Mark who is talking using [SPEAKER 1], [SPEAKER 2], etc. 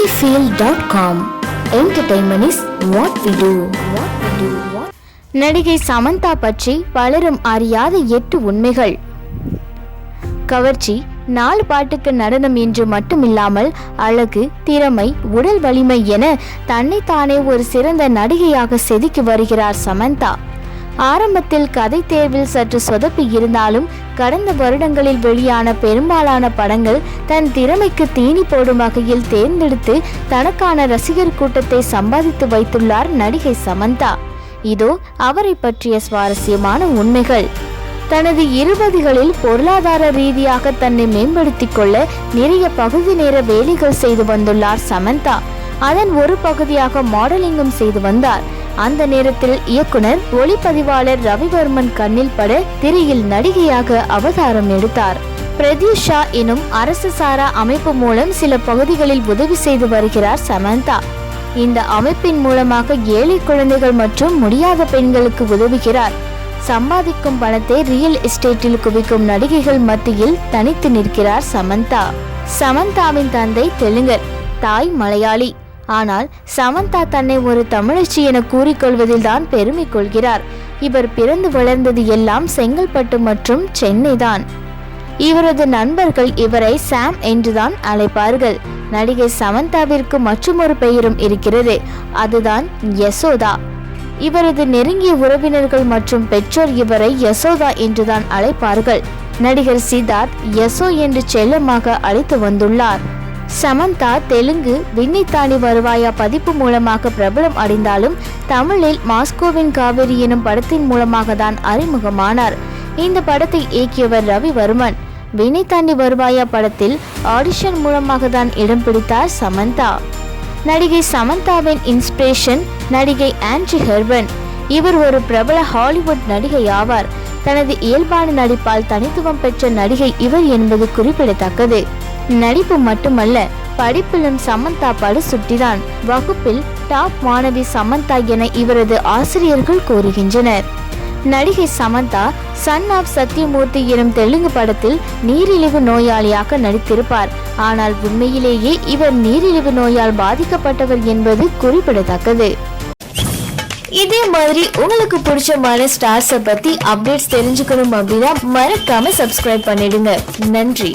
[SPEAKER 1] cinefield.com entertainment is what we do. What we do.
[SPEAKER 2] நடிகை சமந்தா பற்றி பலரும் அறியாத எட்டு உண்மைகள். கவர்ச்சி நாலு பாட்டுக்கு நடனம் என்று மட்டுமில்லாமல் அழகு திறமை உடல் வலிமை என தன்னைத்தானே ஒரு சிறந்த நடிகையாக செதுக்கி வருகிறார் சமந்தா. ஆரம்பத்தில் கதை தேர்வில் சற்று சொதப்பி இருந்தாலும் கடந்த வருடங்களில் வெளியான பெரும்பாலான படங்கள் தன் திறமைக்கு தீனி போடும் வகையில் தேர்ந்தெடுத்து தனக்கான ரசிகர் கூட்டத்தை சம்பாதித்து வைத்துள்ளார் நடிகை சமந்தா. இதோ அவரை பற்றிய சுவாரஸ்யமான உண்மைகள். தனது இருபதுகளில் பொருளாதார ரீதியாக தன்னை மேம்படுத்தி கொள்ள நிறைய பகுதி நேர வேலைகள் செய்து வந்துள்ளார் சமந்தா. அதன் ஒரு பகுதியாக மாடலிங்கும் செய்து வந்தார். அந்த நேரத்தில் இயக்குனர் ஒளிப்பதிவாளர் ரவிவர்மன் கண்ணில் பட திரையில் நடிகையாக அவதாரம் எடுத்தார். பிரதீஷா எனும் அரசு சாரா அமைப்பு மூலம் சில பகுதிகளில் உதவி செய்து வருகிறார் சமந்தா. இந்த அமைப்பின் மூலமாக ஏழை குழந்தைகள் மற்றும் முடியாத பெண்களுக்கு உதவுகிறார். சம்பாதிக்கும் பணத்தை ரியல் எஸ்டேட்டில் குவிக்கும் நடிகைகள் மத்தியில் தனித்து நிற்கிறார் சமந்தா. சமந்தாவின் தந்தை தெலுங்கர் தாய் மலையாளி. ஆனால் சமந்தா தன்னை ஒரு தமிழச்சி என கூறிக்கொள்வதில் தான் பெருமை கொள்கிறார். இவர் பிறந்து வளர்ந்தது எல்லாம் செங்கல்பட்டு மற்றும் சென்னை தான் இவரது நண்பர்கள் இவரை சாம் என்றுதான் அழைப்பார்கள். நடிகை சமந்தாவிற்கு மற்றொரு பெயரும் இருக்கிறது. அதுதான் யசோதா. இவரது நெருங்கிய உறவினர்கள் மற்றும் பெற்றோர் இவரை யசோதா என்றுதான் அழைப்பார்கள். நடிகர் சித்தார்த் யசோ என்று செல்லமாக அழைத்து வந்துள்ளார். சமந்தா தெலுங்கு விண்ணை தாண்டி வருவாயா பதிப்பு மூலமாக பிரபலம் அடைந்தாலும் தமிழில் மாஸ்கோவின் காவேரி எனும் படத்தின் மூலமாக தான் அறிமுகமானார். இந்த படத்தை இயக்கியவர் ரவிவர்மன். வினை தாண்டி வருவாயா படத்தில் ஆடிஷன் மூலமாக தான் இடம் பிடித்தார் சமந்தா. நடிகை சமந்தாவின் இன்ஸ்பிரேஷன் நடிகை ஆண்ட்ரி ஹெர்பன். இவர் ஒரு பிரபல ஹாலிவுட் நடிகை ஆவார். தனது இயல்பான நடிப்பால் தனித்துவம் பெற்ற நடிகை இவர் என்பது குறிப்பிடத்தக்கது. நடிப்பு மட்டுமல்ல படிப்பிலும் சமந்தா படு சுட்டிதான். வகுப்பில் டாப் மாணவி சமந்தா என இவரது ஆசிரியர்கள் கூறுகின்றனர். நடிகை சமந்தா சன் ஆஃப் சத்யமூர்த்தி எனும் தெலுங்கு படத்தில் நீரிழிவு நோயாளியாக நடித்திருப்பார். ஆனால் உண்மையிலேயே இவர் நீரிழிவு நோயால் பாதிக்கப்பட்டவர் என்பது குறிப்பிடத்தக்கது. இதே மாதிரி உங்களுக்கு பிடிச்சமான ஸ்டார்ஸை பத்தி அப்டேட்ஸ் தெரிஞ்சுக்கணும் அப்படின்னா மறக்காம சப்ஸ்கிரைப் பண்ணிடுங்க. நன்றி.